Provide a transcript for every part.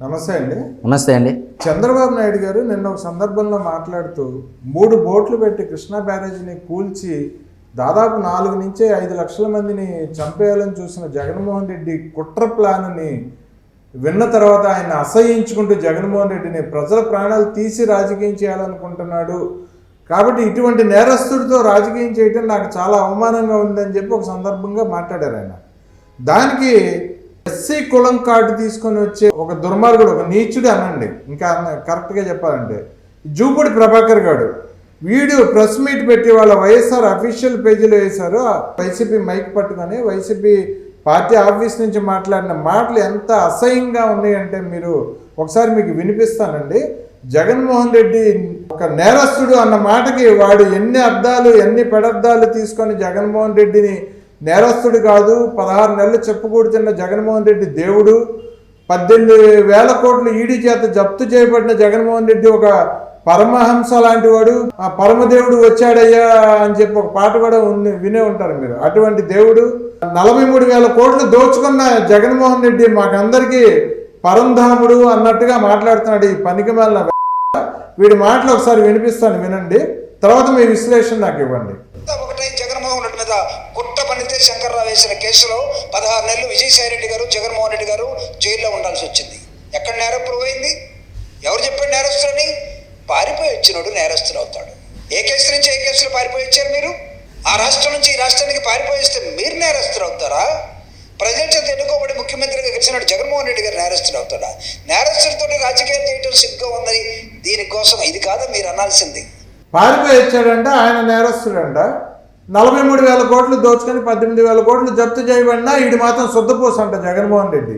నమస్తే అండి. నమస్తే అండి. చంద్రబాబు నాయుడు గారు నిన్న ఒక సందర్భంలో మాట్లాడుతూ మూడు బోట్లు పెట్టి కృష్ణా బ్యారేజీని కూల్చి దాదాపు నాలుగు నుంచి ఐదు లక్షల మందిని చంపేయాలని చూసిన జగన్మోహన్ రెడ్డి కుట్ర ప్లాన్ని విన్న తర్వాత ఆయన అసహించుకుంటూ జగన్మోహన్ రెడ్డిని ప్రజల ప్రాణాలు తీసి రాజకీయం చేయాలనుకుంటున్నాడు. కాబట్టి ఇటువంటి నేరస్తుడితో రాజకీయం చేయటం నాకు చాలా అవమానంగా ఉందని చెప్పి ఒక సందర్భంగా మాట్లాడారు ఆయన. దానికి ఎస్సీ కులం కార్డు తీసుకొని వచ్చే ఒక దుర్మార్గుడు ఒక నీచుడు అనండి. ఇంకా అన్న- కరెక్ట్గా చెప్పాలంటే. జూపుడి ప్రభాకర్ గారు వీడియో ప్రెస్ మీట్ పెట్టి వాళ్ళ వైఎస్ఆర్ అఫీషియల్ పేజీలో వేశారు. ఆ వైసీపీ మైక్ పట్టుకొని వైసీపీ పార్టీ ఆఫీస్ నుంచి మాట్లాడిన మాటలు ఎంత అసహ్యంగా ఉన్నాయంటే మీరు ఒకసారి మీకు వినిపిస్తానండి. జగన్మోహన్ రెడ్డి ఒక నేరస్తుడు అన్న మాటకి వాడు ఎన్ని అర్థాలు ఎన్ని పెడర్థాలు తీసుకొని జగన్మోహన్ రెడ్డిని నేరస్తుడు కాదు పదహారు నెలలు చెప్పుకూడుతున్న జగన్మోహన్ రెడ్డి దేవుడు పద్దెనిమిది వేల కోట్లు ఈడీ చేత జప్తు చేయబడిన జగన్మోహన్ రెడ్డి ఒక పరమహంస లాంటి వాడు. ఆ పరమదేవుడు వచ్చాడయ్యా అని చెప్పి ఒక పాట కూడా ఉంది వినే ఉంటారు మీరు. అటువంటి దేవుడు నలభై మూడు వేల కోట్లు దోచుకున్న జగన్మోహన్ రెడ్డి మాకందరికీ పరంధాముడు అన్నట్టుగా మాట్లాడుతున్నాడు ఈ పనికి వీడి మాటలు ఒకసారి వినిపిస్తాను వినండి. తర్వాత మీ విశ్లేషణ నాకు ఇవ్వండి అంతా ఒకటై జగన్మోహన్ రెడ్డి మీద కుట్ర పనితే చేసిన కేసులో పదహారు నెలలు విజయసాయి రెడ్డి గారు జగన్మోహన్ రెడ్డి గారు జైల్లో ఉండాల్సి వచ్చింది. ఎక్కడ నేరం ప్రూవ్ అయింది ఎవరు చెప్పాడు నేరస్తులని? పారిపోయి వచ్చినోడు నేరస్తులు అవుతాడు. ఏ కేసు నుంచి ఏ కేసులో పారిపోయి వచ్చారు మీరు? ఆ రాష్ట్రం నుంచి ఈ రాష్ట్రానికి పారిపోయిస్తే మీరు నేరస్తులు అవుతారా? ప్రజల చేత ఎన్నుకోబడి ముఖ్యమంత్రిగా గెలిచినాడు జగన్మోహన్ రెడ్డి గారు నేరస్తులు అవుతాడా? నేరస్తులతో రాజకీయం చేయటం సిగ్గుగా ఉందని దీనికోసం ఇది కాదు మీరు అనాల్సింది. పారిపోయి వచ్చాడంట ఆయన నేరస్తుడంట. నలభై మూడు వేల కోట్లు దోచుకొని పద్దెనిమిది వేల కోట్లు జప్తు చేయబడినా వీడి మాత్రం శుద్ధపూస అంట జగన్మోహన్ రెడ్డి.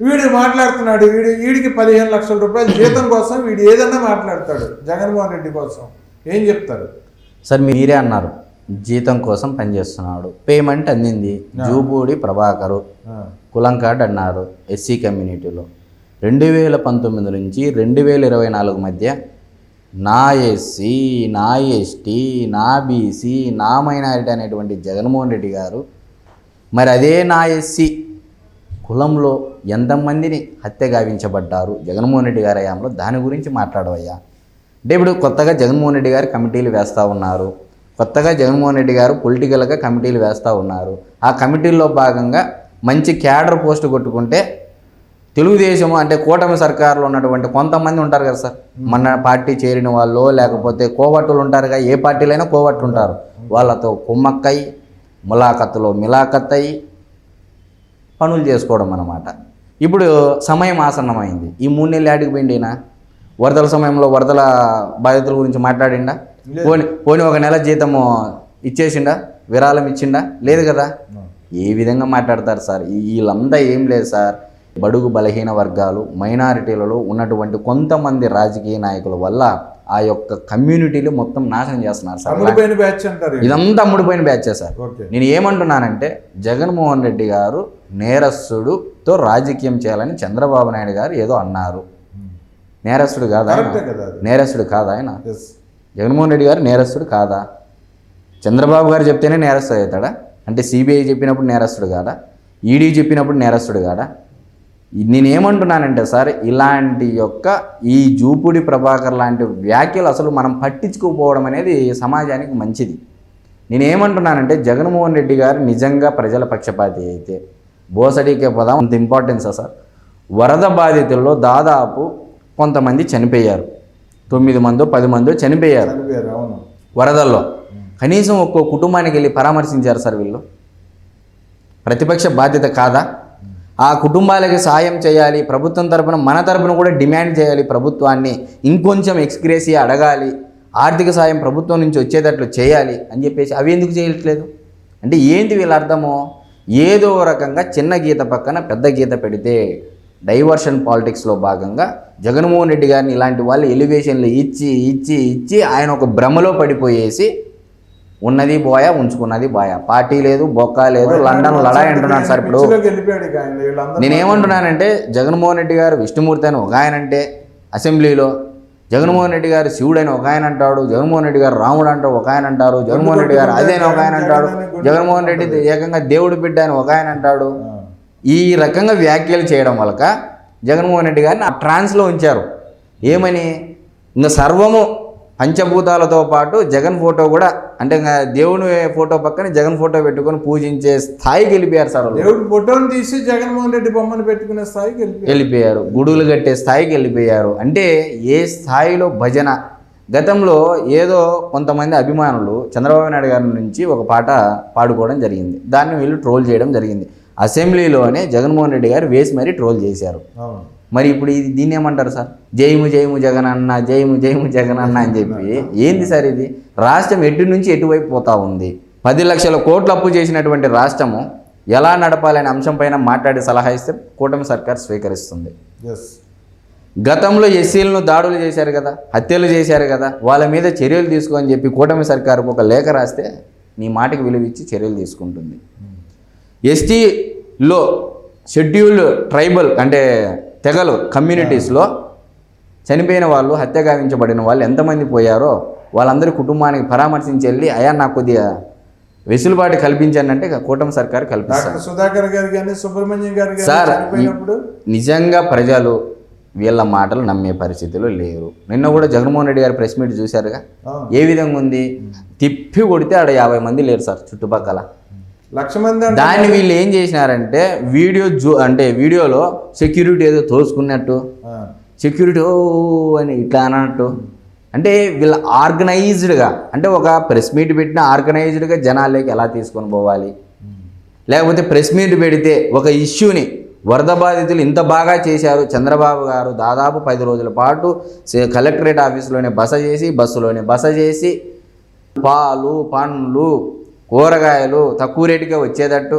వీడు మాట్లాడుతున్నాడు వీడి వీడికి పదిహేను లక్షల రూపాయల జీతం కోసం వీడు ఏదన్నా మాట్లాడతాడు జగన్మోహన్ రెడ్డి కోసం. ఏం చెప్తారు సార్ మీరే అన్నారు జీతం కోసం పనిచేస్తున్నాడు పేమెంట్ అందింది. జూబూడి ప్రభాకరు కులం కార్డ్ అన్నారు ఎస్సీ కమ్యూనిటీలో. రెండు వేల పంతొమ్మిది నుంచి రెండు వేల ఇరవై నాలుగు మధ్య నా ఎస్సీ నా ఎస్టీ నా బీసీ నా మైనారిటీ అనేటువంటి జగన్మోహన్ రెడ్డి గారు మరి అదే నా ఎస్సీ కులంలో ఎంతమందిని హత్య గావించబడ్డారు జగన్మోహన్ రెడ్డి గారి హయాంలో? దాని గురించి మాట్లాడవయ్యా. అంటే ఇప్పుడు కొత్తగా జగన్మోహన్ రెడ్డి గారు కమిటీలు వేస్తూ ఉన్నారు. కొత్తగా జగన్మోహన్ రెడ్డి గారు పొలిటికల్గా కమిటీలు వేస్తూ ఉన్నారు. ఆ కమిటీల్లో భాగంగా మంచి క్యాడర్ పోస్ట్ కొట్టుకుంటే తెలుగుదేశం అంటే కూటమి సర్కారులో ఉన్నటువంటి కొంతమంది ఉంటారు కదా సార్. మన పార్టీ చేరిన వాళ్ళు లేకపోతే కోవట్టులు ఉంటారుగా ఏ పార్టీలైనా కోవట్లు ఉంటారు వాళ్ళతో కుమ్మక్కై ములాఖత్తులో మిలాఖత్తయి పనులు చేసుకోవడం అన్నమాట. ఇప్పుడు సమయం ఆసన్నమైంది. ఈ మూడు నెలలు ఆడికి పోయిండినా? వరదల సమయంలో వరదల బాధితుల గురించి మాట్లాడిండా? పోని పోని ఒక నెల జీతము ఇచ్చేసిండా? విరాళం ఇచ్చిండా? లేదు కదా? ఏ విధంగా మాట్లాడతారు సార్? వీళ్ళంతా ఏం లేదు సార్. బడుగు బలహీన వర్గాలు మైనారిటీలలో ఉన్నటువంటి కొంతమంది రాజకీయ నాయకుల వల్ల ఆ యొక్క కమ్యూనిటీలు మొత్తం నాశనం చేస్తున్నారు సార్. ఇదంతా అమ్ముడిపోయిన బ్యాచే సార్. నేను ఏమంటున్నానంటే జగన్మోహన్ రెడ్డి గారు నేరస్తుడుతో రాజకీయం చేయాలని చంద్రబాబు నాయుడు గారు ఏదో అన్నారు. నేరస్తుడు కాదా నేరస్తుడు కాదా ఆయన. జగన్మోహన్ రెడ్డి గారు నేరస్తుడు కాదా? చంద్రబాబు గారు చెప్తేనే నేరస్తుడు అవుతాడా? అంటే సిబిఐ చెప్పినప్పుడు నేరస్తుడు కాదా? ఈడీ చెప్పినప్పుడు నేరస్తుడు కాదా? నేను ఏమంటున్నానంటే సార్ ఇలాంటి యొక్క ఈ జూపుడి ప్రభాకర్ లాంటి వ్యాఖ్యలు అసలు మనం పట్టించుకోకపోవడం అనేది సమాజానికి మంచిది. నేను ఏమంటున్నానంటే జగన్మోహన్ రెడ్డి గారు నిజంగా ప్రజల పక్షపాతి అయితే బోసడీకే పదం అంత ఇంపార్టెన్సా సార్? వరద బాధితుల్లో దాదాపు కొంతమంది చనిపోయారు. తొమ్మిది మందో పది మందో చనిపోయారు. వరదల్లో. కనీసం ఒక్కో కుటుంబానికి వెళ్ళి పరామర్శించారు సార్ వీళ్ళు? ప్రతిపక్ష బాధ్యత కాదా? ఆ కుటుంబాలకి సాయం చేయాలి ప్రభుత్వం తరపున మన తరపున కూడా డిమాండ్ చేయాలి ప్రభుత్వాన్ని ఇంకొంచెం ఎక్స్గ్రేసీ అడగాలి ఆర్థిక సాయం ప్రభుత్వం నుంచి వచ్చేటట్లు చేయాలి అని చెప్పేసి అవి ఎందుకు చేయట్లేదు? అంటే ఏంటి వీళ్ళ అర్థము? ఏదో రకంగా చిన్న గీత పక్కన పెద్ద గీత పెడితే డైవర్షన్ పాలిటిక్స్లో భాగంగా జగన్మోహన్ రెడ్డి గారిని ఇలాంటి వాళ్ళు ఎలివేషన్లు ఇచ్చి ఇచ్చి ఇచ్చి ఆయన ఒక భ్రమలో పడిపోయేసి ఉన్నది బోయా ఉంచుకున్నది బోయా. పార్టీ లేదు బొక్క లేదు లండన్ లడాయి అంటున్నాను సార్ ఇప్పుడు. నేనేమంటున్నానంటే జగన్మోహన్ రెడ్డి గారు విష్ణుమూర్తి అని ఒక ఆయన అంటే అసెంబ్లీలో జగన్మోహన్ రెడ్డి గారు శివుడు అని ఒక ఆయన అంటాడు జగన్మోహన్ రెడ్డి గారు రాముడు అంటాడు ఒక ఆయన అంటారు జగన్మోహన్ రెడ్డి గారు అదే అని ఒక ఆయన అంటాడు జగన్మోహన్ రెడ్డి ఏకంగా దేవుడు బిడ్డ అని ఒక ఆయన అంటాడు. ఈ రకంగా వ్యాఖ్యలు చేయడం వలక జగన్మోహన్ రెడ్డి గారిని ఆ ట్రాన్స్లో ఉంచారు. ఏమని? ఇంకా సర్వము పంచభూతాలతో పాటు జగన్ ఫోటో కూడా అంటే దేవుని ఫోటో పక్కన జగన్ ఫోటో పెట్టుకొని పూజించే స్థాయికి వెళ్ళిపోయారు సార్. దేవుడి ఫోటోని తీసి జగన్మోహన్ రెడ్డి బొమ్మను పెట్టుకునే స్థాయికి వెళ్ళిపోయారు వెళ్ళిపోయారు గుడులు కట్టే స్థాయికి వెళ్ళిపోయారు అంటే ఏ స్థాయిలో భజన? గతంలో ఏదో కొంతమంది అభిమానులు చంద్రబాబు నాయుడు గారి నుంచి ఒక పాట పాడుకోవడం జరిగింది. దాన్ని వీళ్ళు ట్రోల్ చేయడం జరిగింది. అసెంబ్లీలోనే జగన్మోహన్ రెడ్డి గారు వేసి మరీ ట్రోల్ చేశారు. మరి ఇప్పుడు ఇది దీన్ని ఏమంటారు సార్? జయము జయము జగన్ అన్న జయము జయము జగన్ అన్న అని చెప్పి ఏంది సార్ ఇది? రాష్ట్రం ఎటు నుంచి ఎటువైపు పోతా ఉంది? పది లక్షల కోట్లు అప్పు చేసినటువంటి రాష్ట్రము ఎలా నడపాలనే అంశం పైన మాట్లాడి సలహా ఇస్తే కూటమి సర్కార్ స్వీకరిస్తుంది. గతంలో ఎస్సీలను దాడులు చేశారు కదా హత్యలు చేశారు కదా వాళ్ళ మీద చర్యలు తీసుకోని చెప్పి కూటమి సర్కారుకు ఒక లేఖ రాస్తే నీ మాటకి విలువ ఇచ్చి చర్యలు తీసుకుంటుంది. ఎస్టీలో షెడ్యూల్డ్ ట్రైబల్ అంటే తెగలు కమ్యూనిటీస్లో చనిపోయిన వాళ్ళు హత్య గావించబడిన వాళ్ళు ఎంతమంది పోయారో వాళ్ళందరి కుటుంబానికి పరామర్శించి వెళ్ళి అయా నాకు కొద్దిగా వెసులుబాటు కల్పించానంటే కూటమి సర్కారు కల్పిస్తారు. సుధాకర్ గారు కానీ సుబ్రహ్మణ్యం గారు సార్ నిజంగా ప్రజలు వీళ్ళ మాటలు నమ్మే పరిస్థితిలో లేరు. నిన్న కూడా జగన్మోహన్ రెడ్డి గారి ప్రెస్ మీట్ చూశారుగా. ఏ విధంగా ఉంది? తిప్పి కొడితే ఆడ యాభై మంది లేరు సార్ చుట్టుపక్కల. లక్ష మంది దాన్ని వీళ్ళు ఏం చేసినారంటే వీడియో జూ అంటే వీడియోలో సెక్యూరిటీ ఏదో తోసుకున్నట్టు సెక్యూరిటీ ఓ అని ఇట్లా అన్నట్టు. అంటే వీళ్ళ ఆర్గనైజ్డ్గా అంటే ఒక ప్రెస్ మీట్ పెట్టిన ఆర్గనైజ్డ్గా జనాల్లోకి ఎలా తీసుకొని పోవాలి? లేకపోతే ప్రెస్ మీట్ పెడితే ఒక ఇష్యూని వరద బాధితులు ఇంత బాగా చేశారు చంద్రబాబు గారు దాదాపు పది రోజుల పాటు సే- కలెక్టరేట్ ఆఫీసులోనే బస చేసి బస్సులోనే బస చేసి పాలు పండ్లు కూరగాయలు తక్కువ రేటుకే వచ్చేటట్టు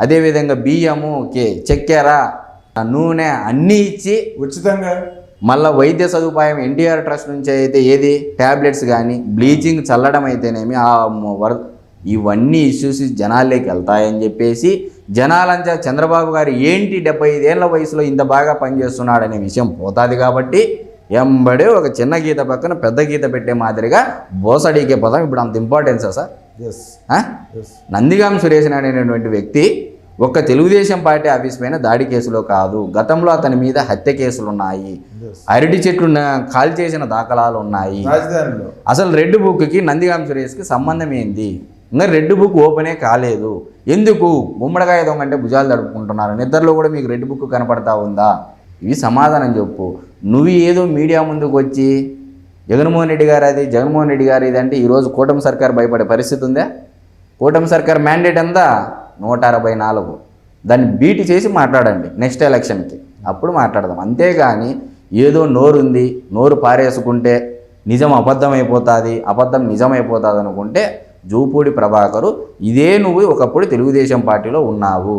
అదేవిధంగా బియ్యము కే చక్కెర నూనె అన్నీ ఇచ్చి ఉచితంగా? మళ్ళీ వైద్య సదుపాయం ఎన్టీఆర్ ట్రస్ట్ నుంచి అయితే ఏది? ట్యాబ్లెట్స్ కానీ బ్లీచింగ్ చల్లడం అయితేనేమి ఆ వర ఇవన్నీ ఇష్యూస్ జనాల్లోకి వెళ్తాయని చెప్పేసి జనాలంతా చంద్రబాబు గారు ఏంటి డెబ్బై ఐదేళ్ళ వయసులో ఇంత బాగా పనిచేస్తున్నాడనే విషయం పోతుంది కాబట్టి ఎంబడే ఒక చిన్న గీత పక్కన పెద్ద గీత పెట్టే మాదిరిగా బోసడీకే పదం. ఇప్పుడు అంత ఇంపార్టెన్సా సార్? నందిగాం సురేష్ అనేటువంటి వ్యక్తి ఒక్క తెలుగుదేశం పార్టీ ఆఫీస్ పైన దాడి కేసులో కాదు. గతంలో అతని మీద హత్య కేసులు ఉన్నాయి అరటి చెట్లు కాల్ చేసిన దాఖలాలు ఉన్నాయి. అసలు రెడ్ బుక్కి నందిగాం సురేష్కి సంబంధం ఏంది? ఇంకా రెడ్ బుక్ ఓపెనే కాలేదు. ఎందుకు? గుమ్మడికాయ దొంగ అంటే భుజాలు తడుపుకుంటున్నారు. నిద్రలో కూడా మీకు రెడ్ బుక్ కనపడతా ఉందా? ఇవి సమాధానం చెప్పు. నువ్వు ఏదో మీడియా ముందుకు వచ్చి జగన్మోహన్ రెడ్డి గారు అది జగన్మోహన్ రెడ్డి గారు ఇది అంటే ఈరోజు కూటమి సర్కార్ భయపడే పరిస్థితి ఉందా? కూటమి సర్కార్ మ్యాండేట్ ఎంత? నూట అరవై నాలుగు. దాన్ని బీట్ చేసి మాట్లాడండి నెక్స్ట్ ఎలక్షన్కి. అప్పుడు మాట్లాడదాం. అంతేగాని ఏదో నోరుంది నోరు పారేసుకుంటే నిజం అబద్ధం అయిపోతుంది అబద్ధం నిజం అయిపోతుంది అనుకుంటే జూపూడి ప్రభాకరు ఇదే నువ్వు ఒకప్పుడు తెలుగుదేశం పార్టీలో ఉన్నావు.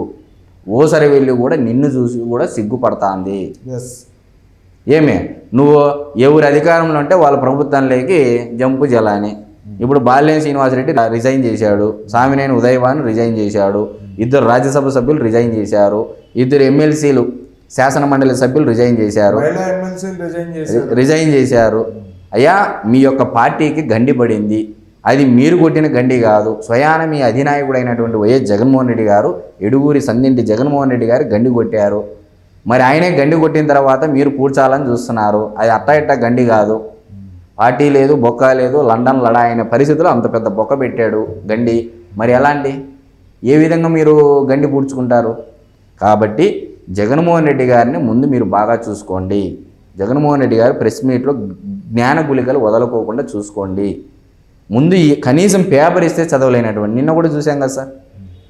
ఓసరి వెళ్ళి కూడా నిన్ను చూసి కూడా సిగ్గుపడతాంది. ఏమి? నువ్వు ఎవరు అధికారంలో ఉంటే వాళ్ళ ప్రభుత్వంలోకి జంపు జలాని. ఇప్పుడు బాలినేని శ్రీనివాసరెడ్డి రిజైన్ చేశాడు. సామినేని ఉదయవాన్ రిజైన్ చేశాడు. ఇద్దరు రాజ్యసభ సభ్యులు రిజైన్ చేశారు. ఇద్దరు ఎమ్మెల్సీలు శాసన మండలి సభ్యులు చేశారు. రిజైన్ చేశారు. రిజైన్ చేశారు. అయ్యా మీ యొక్క పార్టీకి గండి పడింది అది మీరు కొట్టిన గండి కాదు. స్వయాన మీ అధినాయకుడైనటువంటి వైఎస్ జగన్మోహన్ రెడ్డి గారు ఎడుగూరి సందింటి జగన్మోహన్ రెడ్డి గారు గండి కొట్టారు. మరి ఆయనే గండి కొట్టిన తర్వాత మీరు పూడ్చాలని చూస్తున్నారు. అది అట్ట ఇట్ట గండి కాదు. పార్టీ లేదు బొక్క లేదు లండన్ లడా అయిన పరిస్థితిలో అంత పెద్ద బొక్క పెట్టాడు గండి. మరి ఎలాంటి? ఏ విధంగా మీరు గండి పూడ్చుకుంటారు? కాబట్టి జగన్మోహన్ రెడ్డి గారిని ముందు మీరు బాగా చూసుకోండి. జగన్మోహన్ రెడ్డి గారు ప్రెస్ మీట్లో జ్ఞాన గుళికలు వదలుకోకుండా చూసుకోండి. ముందు కనీసం పేపర్ ఇస్తే చదవలేనటువంటి నిన్న కూడా చూసాం కదా సార్.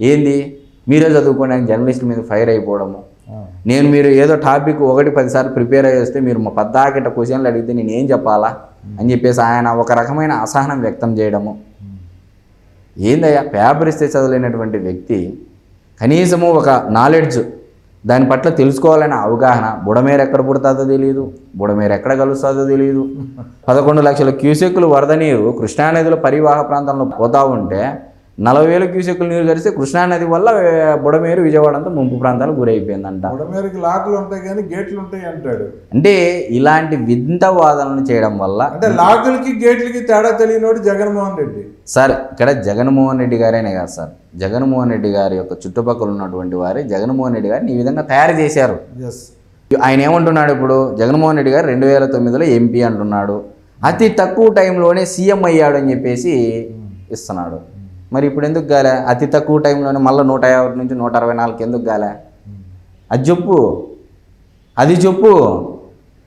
ఏంది? మీరే చదువుకోవడానికి జర్నలిస్టుల మీద ఫైర్ అయిపోవడము. నేను మీరు ఏదో టాపిక్ ఒకటి పదిసార్లు ప్రిపేర్ అయ్యి వస్తే మీరు మా పద్దాకిట క్వశ్చన్లు అడిగితే నేను ఏం చెప్పాలా? అని చెప్పేసి ఆయన ఒక రకమైన అసహనం వ్యక్తం చేయడము. ఏందయ్యా? పేపర్ ఇస్తే చదవలేనటువంటి వ్యక్తి కనీసము ఒక నాలెడ్జ్ దాని పట్ల తెలుసుకోవాలనే అవగాహన బుడమేరు ఎక్కడ పుడుతుందో తెలియదు బుడమేరు ఎక్కడ కలుస్తుందో తెలియదు పదకొండు లక్షల క్యూసెక్కులు వరద నీరు కృష్ణానదిలో పరివాహ ప్రాంతంలో పోతూ ఉంటే నలభై వేల క్యూసెక్కులు నీరు కలిస్తే కృష్ణానది వల్ల బుడమేరు విజయవాడ అంతా ముంపు ప్రాంతాలకు గురైపోయిందంట. బుడమేరకు లాకులు ఉంటాయి కానీ గేట్లు ఉంటాయి అంటాడు. అంటే ఇలాంటి వింత వాదనలు చేయడం వల్ల అంటే లాకులకి గేట్లకి తేడా తెలియనోడు జగన్మోహన్ రెడ్డి. సార్ ఇక్కడ జగన్మోహన్ రెడ్డి గారేనే కాదు సార్. జగన్మోహన్ రెడ్డి గారి యొక్క చుట్టుపక్కల ఉన్నటువంటి వారే జగన్మోహన్ రెడ్డి గారిని ఈ విధంగా తయారు చేశారు. ఆయన ఏమంటున్నాడు ఇప్పుడు? జగన్మోహన్ రెడ్డి గారు రెండు వేల తొమ్మిదిలో ఎంపీ అంటున్నాడు. అతి తక్కువ టైంలోనే సీఎం అయ్యాడు అని చెప్పేసి ఇస్తున్నాడు. మరి ఇప్పుడు ఎందుకు గాలే? అతి తక్కువ టైంలోనే మళ్ళీ నూట యాభై నుంచి నూట అరవై నాలుగు ఎందుకు గాలే? అది చెప్పు. అది చెప్పు.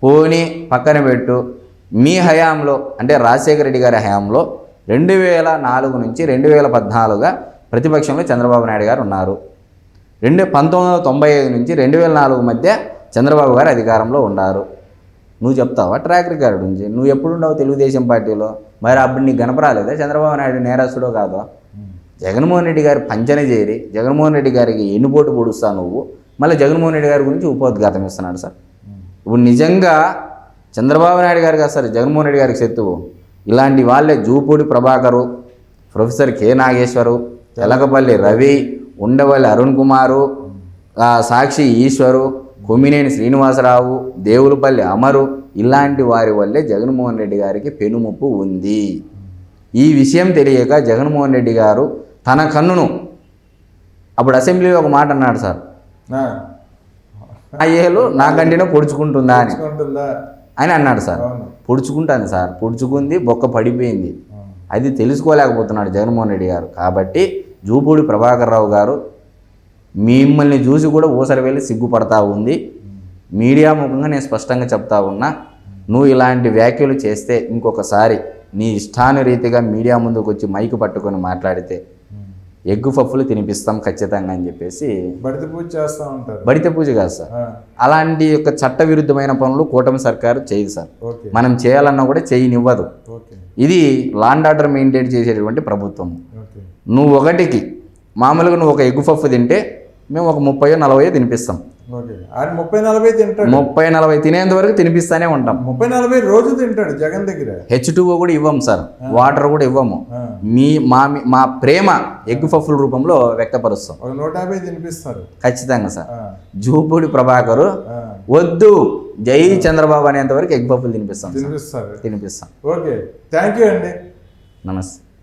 పోని పక్కన పెట్టు. మీ హయాంలో అంటే రాజశేఖర రెడ్డి గారి హయాంలో రెండు వేల నాలుగు నుంచి రెండు వేల పద్నాలుగుగా ప్రతిపక్షంలో చంద్రబాబు నాయుడు గారు ఉన్నారు. రెండు పంతొమ్మిది వందల తొంభై ఐదు నుంచి రెండు వేల నాలుగు మధ్య చంద్రబాబు గారు అధికారంలో ఉన్నారు నువ్వు చెప్తావా? ట్రాక్ రికార్డు నుంచి నువ్వు ఎప్పుడు ఉండవు తెలుగుదేశం పార్టీలో? మరి అప్పుడు నీకు గనపరాలేదా చంద్రబాబు నాయుడు నేరస్తుడో కాదో? జగన్మోహన్ రెడ్డి గారు పంచన చేరి జగన్మోహన్ రెడ్డి గారికి ఎన్నుపోటు పొడుస్తా నువ్వు మళ్ళీ జగన్మోహన్ రెడ్డి గారి గురించి ఉపోద్ఘాతం ఇస్తున్నాడు సార్. ఇప్పుడు నిజంగా చంద్రబాబు నాయుడు గారు కాదు సార్ జగన్మోహన్ రెడ్డి గారికి శత్రువు. ఇలాంటి వాళ్ళే జూపూడి ప్రభాకరు ప్రొఫెసర్ కె నాగేశ్వరు తెలకపల్లి రవి ఉండవల్లి అరుణ్ కుమారు సాక్షి ఈశ్వరు కొమ్మినేని శ్రీనివాసరావు దేవులపల్లి అమరు ఇలాంటి వారి వల్లే జగన్మోహన్ రెడ్డి గారికి పెనుముప్పు ఉంది. ఈ విషయం తెలియక జగన్మోహన్ రెడ్డి గారు తన కన్నును. అప్పుడు అసెంబ్లీలో ఒక మాట అన్నాడు సార్. ఆ, ఏలు నా కంటిలో పొడుచుకుంటుందా అని. అని అన్నాడు సార్. పొడుచుకుంటాను సార్. పొడుచుకుంది బొక్క పడిపోయింది. అది తెలుసుకోలేకపోతున్నాడు జగన్మోహన్ రెడ్డి గారు. కాబట్టి జూపూడి ప్రభాకర్ రావు గారు మిమ్మల్ని చూసి కూడా ఊసరి వెళ్ళి సిగ్గుపడతా ఉంది. మీడియా ముఖంగా నేను స్పష్టంగా చెప్తా ఉన్నా నువ్వు ఇలాంటి వ్యాఖ్యలు చేస్తే ఇంకొకసారి నీ ఇష్టానురీతిగా మీడియా ముందుకు వచ్చి మైకు పట్టుకొని మాట్లాడితే ఎగ్గు పప్పులు తినిపిస్తాం ఖచ్చితంగా అని చెప్పేసి బడిత పూజ చేస్తూ ఉంటారు. బడిత పూజ కాదు సార్. అలాంటి యొక్క చట్ట విరుద్ధమైన పనులు కూటమి సర్కారు చేయదు సార్. మనం చేయాలన్నా కూడా చేయనివ్వదు. ఇది లాండ్ ఆర్డర్ మెయింటైన్ చేసేటువంటి ప్రభుత్వం. నువ్వు ఒకటికి మామూలుగా నువ్వు ఒక ఎగ్గు పఫ్ తింటే మేము ఒక ముప్పయో నలభయో తినిపిస్తాం. ముప్పై నలభై తింటాడు. ముప్పై నలభై తినేంత వరకు తినిపిస్తానే ఉంటాం. ముప్పై నలభై రోజు తింటాడు జగన్ దగ్గర. హెచ్ టూఓ కూడా ఇవ్వం సార్. వాటర్ కూడా ఇవ్వము. మీ మా మా ప్రేమ ఎగ్ పఫ్ల రూపంలో వ్యక్తపరుస్తాం. ఒక నూట యాభై తినిపిస్తారు. ఖచ్చితంగా సార్. జూపూడి ప్రభాకరు వద్దు జై చంద్రబాబు అనేంత వరకు ఎగ్ పఫ్లు తినిపిస్తాం సార్. తినిపిస్తారు. తినిపిస్తాం. ఓకే. థ్యాంక్ యూ అండి. నమస్తే.